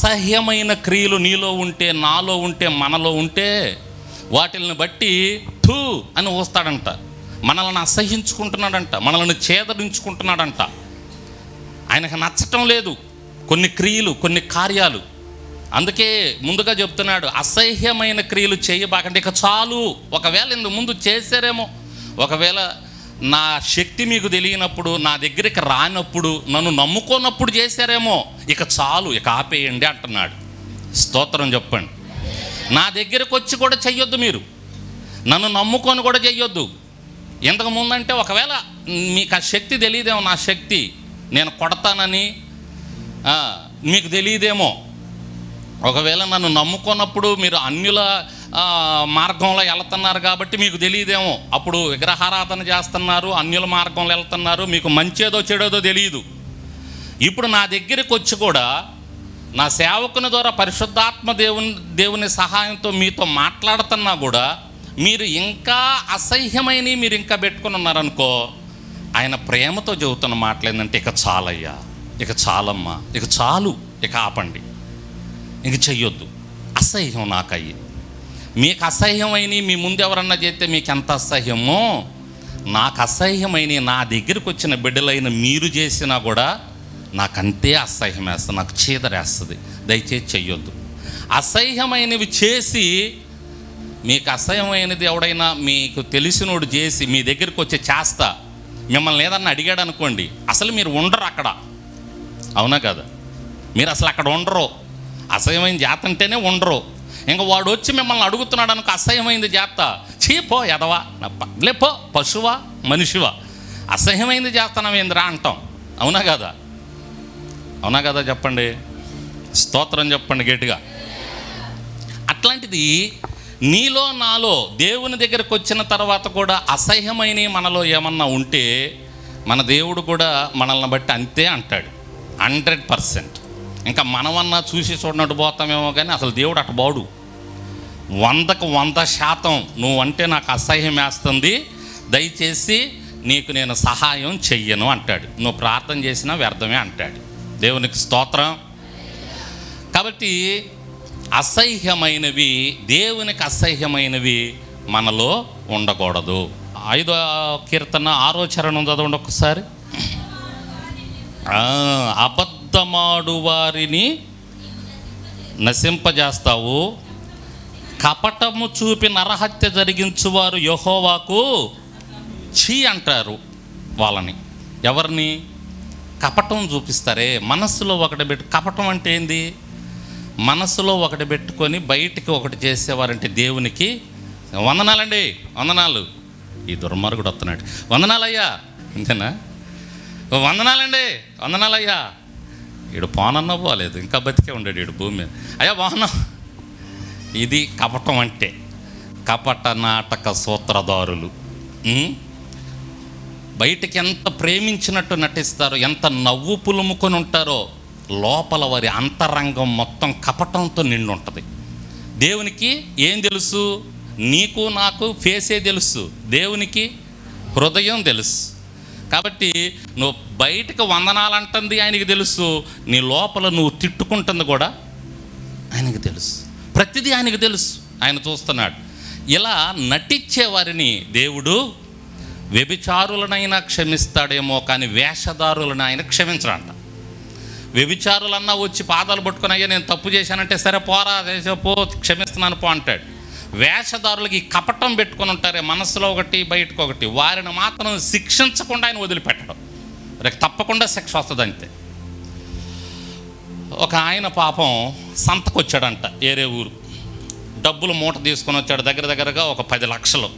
అసహ్యమైన క్రియలు నీలో ఉంటే నాలో ఉంటే మనలో ఉంటే వాటిల్ని బట్టి థూ అని ఊస్తాడంట. మనల్ని అసహ్యించుకుంటున్నాడంట మనల్ని చేదరించుకుంటున్నాడంట. ఆయనకు నచ్చటం లేదు. కొన్ని క్రియలు కొన్ని కార్యాలు. అందుకే ముందుగా చెప్తున్నాడు అసహ్యమైన క్రియలు చేయబాకండి. ఇక చాలు. ఒకవేళ ఇందు ముందు చేశారేమో ఒకవేళ నా శక్తి మీకు తెలియనప్పుడు నా దగ్గరికి రానప్పుడు నన్ను నమ్ముకోనప్పుడు చేశారేమో. ఇక చాలు ఇక ఆపేయండి అంటున్నాడు. స్తోత్రం చెప్పండి. నా దగ్గరకు వచ్చి కూడా చెయ్యొద్దు మీరు. నన్ను నమ్ముకొని కూడా చెయ్యొద్దు. ఇంతకు ముందంటే ఒకవేళ మీకు ఆ శక్తి తెలియదేమో నా శక్తి. నేను కొడతానని మీకు తెలియదేమో. ఒకవేళ నన్ను నమ్ముకున్నప్పుడు మీరు అన్యుల మార్గంలో వెళ్తున్నారు కాబట్టి మీకు తెలియదేమో. అప్పుడు విగ్రహారాధన చేస్తున్నారు అన్యుల మార్గంలో వెళ్తున్నారు మీకు మంచేదో చెడేదో తెలియదు ఇప్పుడు నా దగ్గరికి వచ్చి కూడా నా సేవకుని ద్వారా పరిశుద్ధాత్మ దేవుని దేవుని సహాయంతో మీతో మాట్లాడుతున్నా కూడా మీరు ఇంకా అసహ్యమైనవి మీరు ఇంకా పెట్టుకుని ఉన్నారనుకో ఆయన ప్రేమతో చెబుతున్న మాటలేందంటే ఇక చాలయ్యా ఇక చాలమ్మా ఇక చాలు ఇక ఆపండి. ఇంక చెయ్యొద్దు. అసహ్యం నాకు అయ్యి మీకు అసహ్యమైన మీ ముందు ఎవరన్నా చేస్తే మీకు ఎంత అసహ్యమో? నాకు అసహ్యమైన నా దగ్గరికి వచ్చిన బిడ్డలైన మీరు చేసినా కూడా నాకు అంతే అసహ్యం వేస్తుంది నాకు చీదరేస్తుంది దయచేసి చెయ్యొద్దు. అసహ్యమైనవి చేసి మీకు అసహ్యమైనది ఎవడైనా మీకు తెలిసినోడు చేసి మీ దగ్గరికి వచ్చి చేస్తా. మిమ్మల్ని ఏదన్నా అడిగాడు అనుకోండి అసలు మీరు ఉండరు అక్కడ. అవునా కదా? మీరు అసలు అక్కడ ఉండరు. అసహ్యమైన జాతంటేనే ఉండరు. ఇంకా వాడు వచ్చి మిమ్మల్ని అడుగుతున్నాడు అనుకో అసహ్యమైంది జాత చీపో ఎదవా లేపో పశువా మనిషివా. అసహ్యమైంది చేస్తున్నామేందిరా అంటాం. అవునా కదా? అవునా కదా చెప్పండి? స్తోత్రం చెప్పండి గట్టిగా. అట్లాంటిది నీలో నాలో దేవుని దగ్గరకు వచ్చిన తర్వాత కూడా అసహ్యమైన మనలో ఏమన్నా ఉంటే మన దేవుడు కూడా మనల్ని బట్టి అంతే అంటాడు. Hundred percent. ఇంకా మనమన్నా చూసి చూడనట్టు పోతామేమో కానీ అసలు దేవుడు అటు బాడు వందకు వంద శాతం నువ్వంటే నాకు అసహ్యం వేస్తుంది దయచేసి నీకు నేను సహాయం చెయ్యను అంటాడు. నువ్వు ప్రార్థన చేసినా వ్యర్థమే అంటాడు. దేవునికి స్తోత్రం. కాబట్టి అసహ్యమైనవి దేవునికి అసహ్యమైనవి మనలో ఉండకూడదు. ఐదో కీర్తన ఆరో చరణం చదవండి ఒకసారి అబద్ధ అబద్ధమాడు వారిని నశింపజేస్తావు. కపటము చూపి నరహత్య జరిగించువారు యహోవాకు చీ అంటారు వాళ్ళని. ఎవరిని? కపటం చూపిస్తారే. మనస్సులో ఒకటి పెట్టు కపటం అంటే ఏంది? మనసులో ఒకటి పెట్టుకొని బయటికి ఒకటి చేసేవారంటే దేవునికి వందనాలండి. వందనాలు. ఈ దుర్మార్గుడు వస్తున్నాడు. వందనాలయ్యా. అంతేనా వందనాలండి. వందనాలయ్యా. వీడు పోనన్న పోలేదు ఇంకా బతికే ఉండాడు ఈడు భూమి మీద. అయ్యా వాహనం. ఇది కపటం అంటే కపట నాటక సూత్రధారులు. బయటికి ఎంత ప్రేమించినట్టు నటిస్తారో ఎంత నవ్వు పులుముకొని ఉంటారో లోపల వారి అంతరంగం మొత్తం కపటంతో నిండి ఉంటుంది దేవునికి ఏం తెలుసు? నీకు నాకు ఫేసే తెలుసు. దేవునికి హృదయం తెలుసు. కాబట్టి నువ్వు బయటకు వందనాలంటుంది ఆయనకి తెలుసు నీ లోపల నువ్వు తిట్టుకుంటుంది కూడా ఆయనకు తెలుసు. ప్రతిదీ ఆయనకు తెలుసు. ఆయన చూస్తున్నాడు. ఇలా నటించే వారిని దేవుడు వ్యభిచారులనైనా క్షమిస్తాడేమో కానీ వేషధారులను ఆయన క్షమించడంట. వ్యభిచారులన్నా వచ్చి పాదాలు పట్టుకుని అయ్యా నేను తప్పు చేశానంటే సరే పోరా చేసే పో క్షమిస్తున్నాను పో అంటాడు. వేషధారులకి కపటం పెట్టుకొని ఉంటారే మనసులో ఒకటి బయటకు ఒకటి. వారిని మాత్రం శిక్షించకుండా ఆయన వదిలిపెట్టడం. రేపు తప్పకుండా శిక్ష వస్తుంది అంతే. ఒక ఆయన పాపం సంతకొచ్చాడంట ఏరే ఊరు. డబ్బులు మూట తీసుకొని వచ్చాడు దగ్గర దగ్గరగా ఒక పది లక్షలు.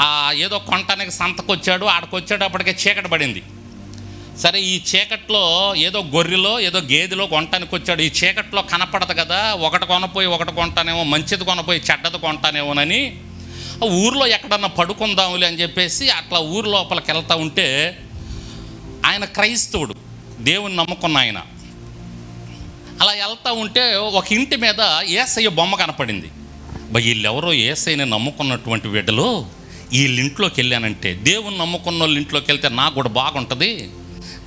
ఆ ఏదో కొనటానికి సంతకొచ్చాడు ఆడకొచ్చాడు అప్పటికే చీకటి పడింది. సరే ఈ చీకట్లో ఏదో గొర్రెలో ఏదో గేదెలో కొనటానికి వచ్చాడు. ఈ చీకట్లో కనపడదు కదా. ఒకటి కొనపోయి ఒకటి కొంటానేమో మంచిది కొనపోయి చెడ్డది కొంటానేమోనని ఆ ఊర్లో ఎక్కడన్నా పడుకుందాములే అని చెప్పేసి అట్లా ఊరు లోపలికి వెళ్తూ ఉంటే ఆయన క్రైస్తవుడు దేవుని నమ్ముకున్న ఆయన. అలా వెళ్తూ ఉంటే ఒక ఇంటి మీద ఏసయ్య బొమ్మ కనపడింది. బా వీళ్ళెవరో ఏసైని నమ్ముకున్నటువంటి బిడ్డలు వీళ్ళ ఇంట్లోకి వెళ్ళానంటే దేవుని నమ్ముకున్న వాళ్ళ ఇంట్లోకి వెళ్తే నాకు కూడా బాగుంటుంది.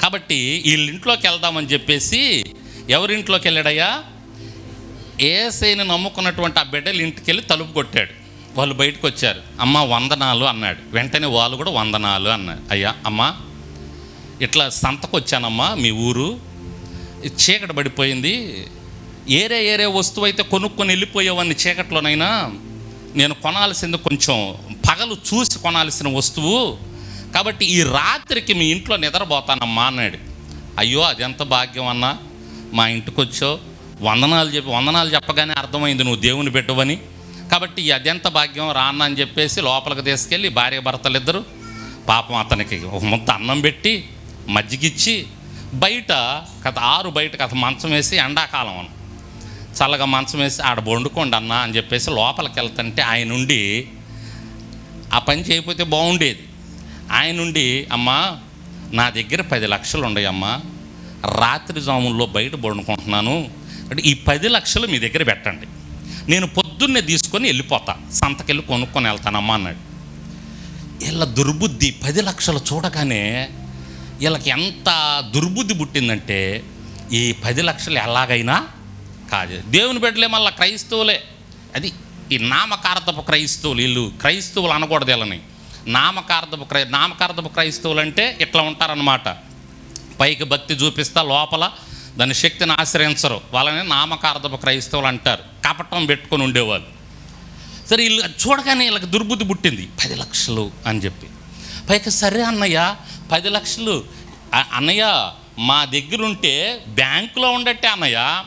కాబట్టి వీళ్ళ ఇంట్లోకి వెళ్దామని చెప్పేసి ఎవరింట్లోకి వెళ్ళాడయ్యా ఏసైని నమ్ముకున్నటువంటి ఆ బిడ్డలు ఇంటికి వెళ్ళి తలుపు కొట్టాడు. వాళ్ళు బయటకు వచ్చారు అమ్మ వందనాలు అన్నాడు. వెంటనే వాళ్ళు కూడా వందనాలు అన్నారు. అయ్యా అమ్మ ఇట్లా సంతకు వచ్చానమ్మా మీ ఊరు. చీకటి పడిపోయింది. ఏరే ఏరే వస్తువు అయితే కొనుక్కొని వెళ్ళిపోయేవాడిని చీకట్లోనైనా నేను కొనాల్సింది కొంచెం పగలు చూసి కొనాల్సిన వస్తువు కాబట్టి ఈ రాత్రికి మీ ఇంట్లో నిద్రపోతానమ్మా అన్నాడు. అయ్యో అదెంత భాగ్యం అన్నా? మా ఇంటికి వచ్చో వందనాలు చెప్పి వందనాలు చెప్పగానే అర్థమైంది నువ్వు దేవుని పెట్టువని. కాబట్టి అదెంత భాగ్యం రాన్న అని చెప్పేసి లోపలికి తీసుకెళ్ళి భార్య భర్తలు ఇద్దరు పాపం అతనికి ముద్ద అన్నం పెట్టి మజ్జిగిచ్చి బయట కథ ఆరు బయట కథ మంచం వేసి ఎండాకాలం అను. చల్లగా మంచం వేసి ఆడ వండుకోండి అన్న అని చెప్పేసి లోపలికి వెళ్తుంటే ఆయన నుండి ఆ పని చేయకపోతే బాగుండేది. ఆయన నుండి అమ్మా నా దగ్గర పది లక్షలు ఉన్నాయి అమ్మా రాత్రి జాముల్లో బయట పడుకుంటున్నాను. అంటే ఈ పది లక్షలు మీ దగ్గర పెట్టండి. నేను పొద్దున్నే తీసుకొని వెళ్ళిపోతా. సంతకెళ్ళి కొనుక్కొని వెళ్తానమ్మా అన్నాడు. వీళ్ళ దుర్బుద్ధి పది లక్షలు చూడగానే వీళ్ళకి ఎంత దుర్బుద్ధి పుట్టిందంటే ఈ పది లక్షలు ఎలాగైనా కాదు దేవుని బిడ్డలే మళ్ళీ క్రైస్తవులే. అది ఈ నామకార్థపు క్రైస్తవులు వీళ్ళు క్రైస్తవులు అనకూడదు వీళ్ళని. నామకార్థపు క్రై నామకార్థపు క్రైస్తవులు అంటే ఇట్లా ఉంటారనమాట పైకి భక్తి చూపిస్తా లోపల దాని శక్తిని ఆశ్రయించరు. వాళ్ళని నామకార్థపు క్రైస్తవులు అంటారు. కపటం పెట్టుకొని ఉండేవాళ్ళు. సరే వీళ్ళు చూడగానే వీళ్ళకి దుర్బుద్ధి పుట్టింది. పది లక్షలు అని చెప్పి. పైకి సరే అన్నయ్య పది లక్షలు. అన్నయ్య మా దగ్గర ఉంటే బ్యాంకులో ఉండట్టే అన్నయ్య.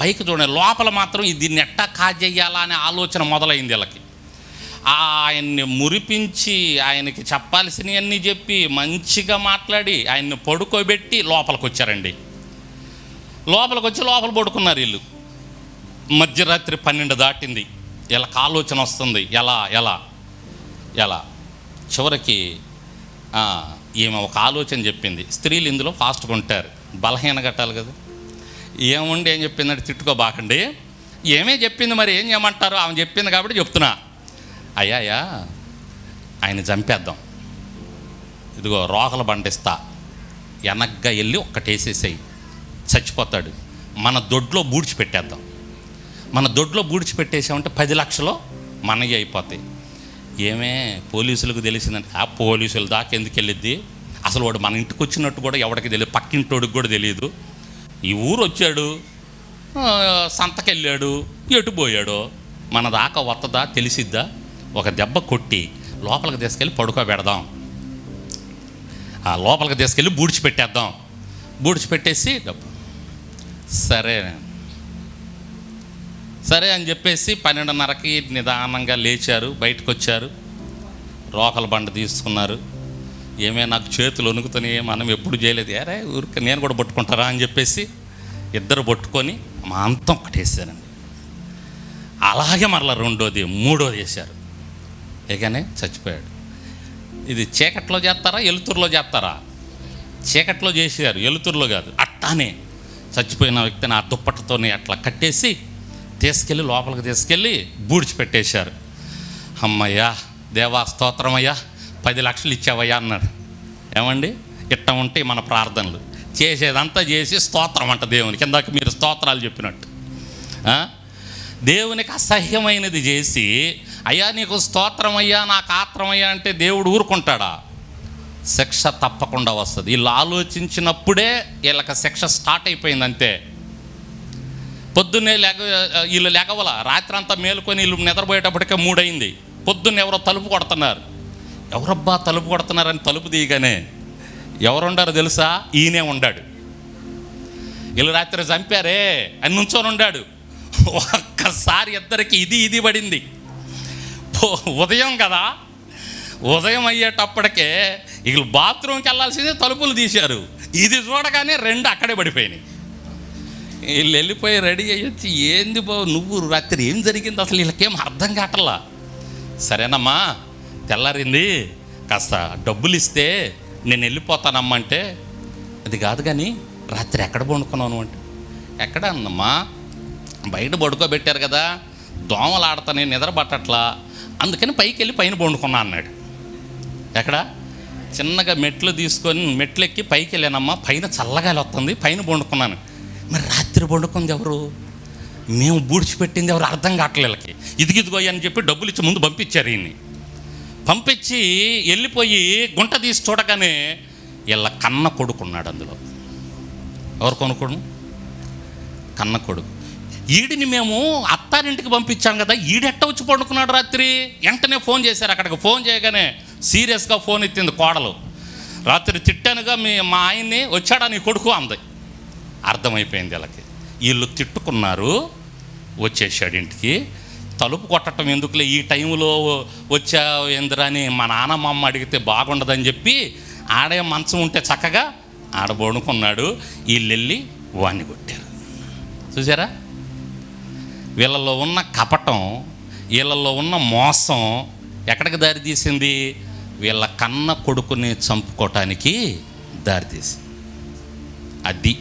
పైకి చూడండి లోపల మాత్రం ఇది దీన్ని ఎట్టా కాజేయాలా అనే ఆలోచన మొదలైంది వీళ్ళకి. ఆయన్ని మురిపించి ఆయనకి చెప్పాల్సినవన్నీ చెప్పి మంచిగా మాట్లాడి ఆయన్ని పడుకోబెట్టి లోపలికి వచ్చారండి లోపలికి వచ్చి లోపల పడుకున్నారు వీళ్ళు. మధ్యరాత్రి పన్నెండు దాటింది. ఇలా ఆలోచన వస్తుంది. ఎలా ఎలా ఎలా? చివరికి ఈమె ఒక ఆలోచన చెప్పింది. స్త్రీలు ఇందులో ఫాస్ట్గా ఉంటారు. బలహీన కట్టాలి కదా. ఏముండి ఏం చెప్పిందంటే తిట్టుకోబాకండి. ఏమే చెప్పింది మరి ఏం చేయమంటారు? ఆమె చెప్పింది కాబట్టి చెప్తున్నా. అయ్యా ఆయన చంపేద్దాం. ఇదిగో రోకల బండిస్తా వెనగ్గా వెళ్ళి ఒక్కటేసేసాయి చచ్చిపోతాడు. మన దొడ్లో బూడ్చి పెట్టేద్దాం. మన దొడ్లో బూడ్చి పెట్టేసామంటే పది లక్షలు మనవి అయిపోతాయి. ఏమే పోలీసులకు తెలిసిందంటే ఆ పోలీసుల దాకా ఎందుకు వెళ్ళిద్ది? అసలు వాడు మన ఇంటికి వచ్చినట్టు కూడా ఎవడికి తెలియదు. పక్కింటోడికి కూడా తెలియదు. ఈ ఊరు వచ్చాడు. సంతకెళ్ళాడు. ఎటు పోయాడో? మన దాకా వత్తదా? తెలిసిద్దా? ఒక దెబ్బ కొట్టి లోపలికి తీసుకెళ్ళి పడుకోబెడదాం ఆ లోపలికి తీసుకెళ్ళి బూడ్చి పెట్టేద్దాం. పెట్టేసి డబ్బు. సరే. సరే అని చెప్పేసి పన్నెండున్నరకి నిదానంగా లేచారు బయటకు వచ్చారు రోకల బండ తీసుకున్నారు. ఏమే నాకు చేతులు వణుకుతున్నాయి మనం ఎప్పుడు చేయలేదు. అరే ఊరికి నేను కూడా పట్టుకుంటారా అని చెప్పేసి ఇద్దరు పట్టుకొని మా అంతం ఒకటేసారండి అలాగే మరలా రెండోది మూడోది వేశారు. ఇకనే చచ్చిపోయాడు. ఇది చీకట్లో చేస్తారా ఎలుతురులో చేస్తారా? చీకట్లో చేసేవారు ఎలుతురులో కాదు అట్టానే చచ్చిపోయిన వ్యక్తిని ఆ దుప్పటితోని అట్లా కట్టేసి తీసుకెళ్ళి లోపలికి తీసుకెళ్ళి బూడ్చి పెట్టేశారు అమ్మయ్యా దేవా స్తోత్రమయ్యా పది లక్షలు ఇచ్చావయ్యా అన్నాడు. ఏమండి? ఇట్ట ఉంటే మన ప్రార్థనలు. చేసేదంతా చేసి స్తోత్రం అంట దేవునికి ఇందాక మీరు స్తోత్రాలు చెప్పినట్టు. దేవునికి అసహ్యమైనది చేసి అయ్యా నీకు స్తోత్రమయ్యా నాకు ఆత్రమయ్యా అంటే దేవుడు ఊరుకుంటాడా? శిక్ష తప్పకుండా వస్తుంది. వీళ్ళు ఆలోచించినప్పుడే వీళ్ళకి శిక్ష స్టార్ట్ అయిపోయింది అంతే పొద్దున్నే లేక వీళ్ళు లేకవల రాత్రి అంతా మేలుకొని వీళ్ళు నిద్రపోయేటప్పటికే మూడైంది. పొద్దున్న ఎవరో తలుపు కొడుతున్నారు. ఎవరబ్బా తలుపు కొడుతున్నారని తలుపు తీయగానే ఎవరుండారో తెలుసా? ఈయనే ఉండాడు. వీళ్ళు రాత్రి చంపారే అని నుంచొని ఉండాడు. ఒక్కసారి ఇద్దరికి ఇది ఇది పడింది. ఉదయం కదా. ఉదయం అయ్యేటప్పటికే వీళ్ళు బాత్రూమ్కి వెళ్ళాల్సిందే తలుపులు తీశారు. ఇది చూడగానే రెండు అక్కడే పడిపోయినాయి. వీళ్ళు వెళ్ళిపోయి రెడీ అయ్యొచ్చి ఏంది బావు నువ్వు రాత్రి ఏం జరిగింది అసలు? వీళ్ళకేం అర్థం కావట్లా? సరేనమ్మా తెల్లారింది. కాస్త డబ్బులు ఇస్తే నేను వెళ్ళిపోతానమ్మా అంటే అది కాదు కానీ రాత్రి ఎక్కడ పండుకున్నాను అంటే ఎక్కడ అన్నమ్మా బయట పడుకోబెట్టారు కదా. దోమలు నేను నిద్ర పట్టట్లా అందుకని పైకి వెళ్ళి పైన పండుకున్నా అన్నాడు. ఎక్కడ? చిన్నగా మెట్లు తీసుకొని మెట్లు ఎక్కి పైకి వెళ్ళానమ్మా పైన చల్లగాలి వస్తుంది పైన పండుకున్నాను మరి రాత్రి పండుకుంది ఎవరు? మేము బూడ్చిపెట్టింది ఎవరు అర్థం కావట్లేళ్ళకి వీళ్ళకి. ఇదిగిదిగో అని చెప్పి డబ్బులు ఇచ్చి ముందు పంపించారు ఈయన్ని. పంపించి వెళ్ళిపోయి గుంట తీసి చూడగానే వీళ్ళ కన్న కొడుకున్నాడు అందులో. ఎవరు కొనుక్కోడు? కన్న కొడుకు. ఈడిని మేము అత్తారింటికి పంపించాం కదా ఈడెట్ట వచ్చి పండుకున్నాడు రాత్రి? వెంటనే ఫోన్ చేశారు అక్కడికి ఫోన్ చేయగానే సీరియస్గా ఫోన్ ఎత్తింది కోడలు. రాత్రి తిట్టానుగా మీ మా ఆయన్ని వచ్చాడా నీ కొడుకు అంది. అర్థమైపోయింది వీళ్ళకి. వీళ్ళు తిట్టుకున్నారు వచ్చేసాడు ఇంటికి. తలుపు కొట్టడం ఎందుకులే ఈ టైంలో వచ్చావు ఎందురా అని మా నాన్న అడిగితే బాగుండదని చెప్పి ఆడే మంచం ఉంటే చక్కగా ఆడ పడుకున్నాడు. వీళ్ళు వెళ్ళి వాణ్ణి కొట్టారు. చూసారా? వీళ్ళల్లో ఉన్న కపటం వీళ్ళల్లో ఉన్న మోసం ఎక్కడికి దారితీసింది వీళ్ళ కన్న కొడుకుని చంపుకోవటానికి దారితీసింది అది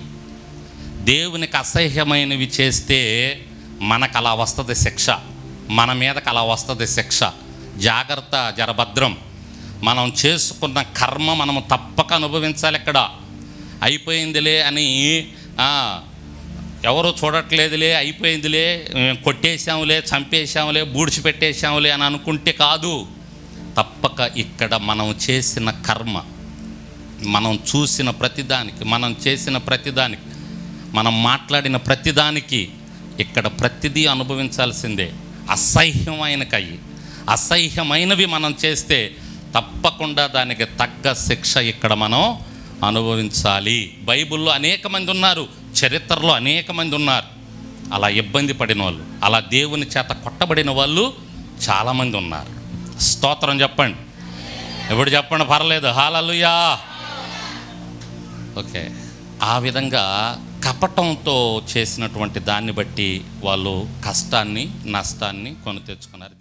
దేవునికి అసహ్యమైనవి చేస్తే మనకు అలా వస్తుంది శిక్ష మన మీదకి అలా వస్తుంది శిక్ష. జాగ్రత్త జరభద్రం. మనం చేసుకున్న కర్మ మనం తప్పక అనుభవించాలి ఇక్కడ. అయిపోయిందిలే అని ఎవరు చూడట్లేదులే అయిపోయిందిలే కొట్టేశాంలే కొట్టేశాములే చంపేశాములే బూడిచిపెట్టేశాములే అని అనుకుంటే కాదు. తప్పక ఇక్కడ మనం చేసిన కర్మ మనం చూసిన ప్రతిదానికి మనం చేసిన ప్రతిదానికి మనం మాట్లాడిన ప్రతిదానికి ఇక్కడ ప్రతిదీ అనుభవించాల్సిందే. అసహ్యమైన కయ్యి. అసహ్యమైనవి మనం చేస్తే తప్పకుండా దానికి తగ్గ శిక్ష ఇక్కడ మనం అనుభవించాలి. బైబిల్లో అనేక మంది ఉన్నారు. చరిత్రలో అనేక మంది ఉన్నారు. అలా ఇబ్బంది పడిన వాళ్ళు అలా దేవుని చేత కొట్టబడిన వాళ్ళు చాలామంది ఉన్నారు. స్తోత్రం చెప్పండి. ఎప్పుడు చెప్పండి? పర్లేదు. హాలలుయా. ఓకే. ఆ విధంగా కపటంతో చేసినటువంటి దాన్ని బట్టి వాళ్ళు కష్టాన్ని నష్టాన్ని కొని తెచ్చుకున్నారు.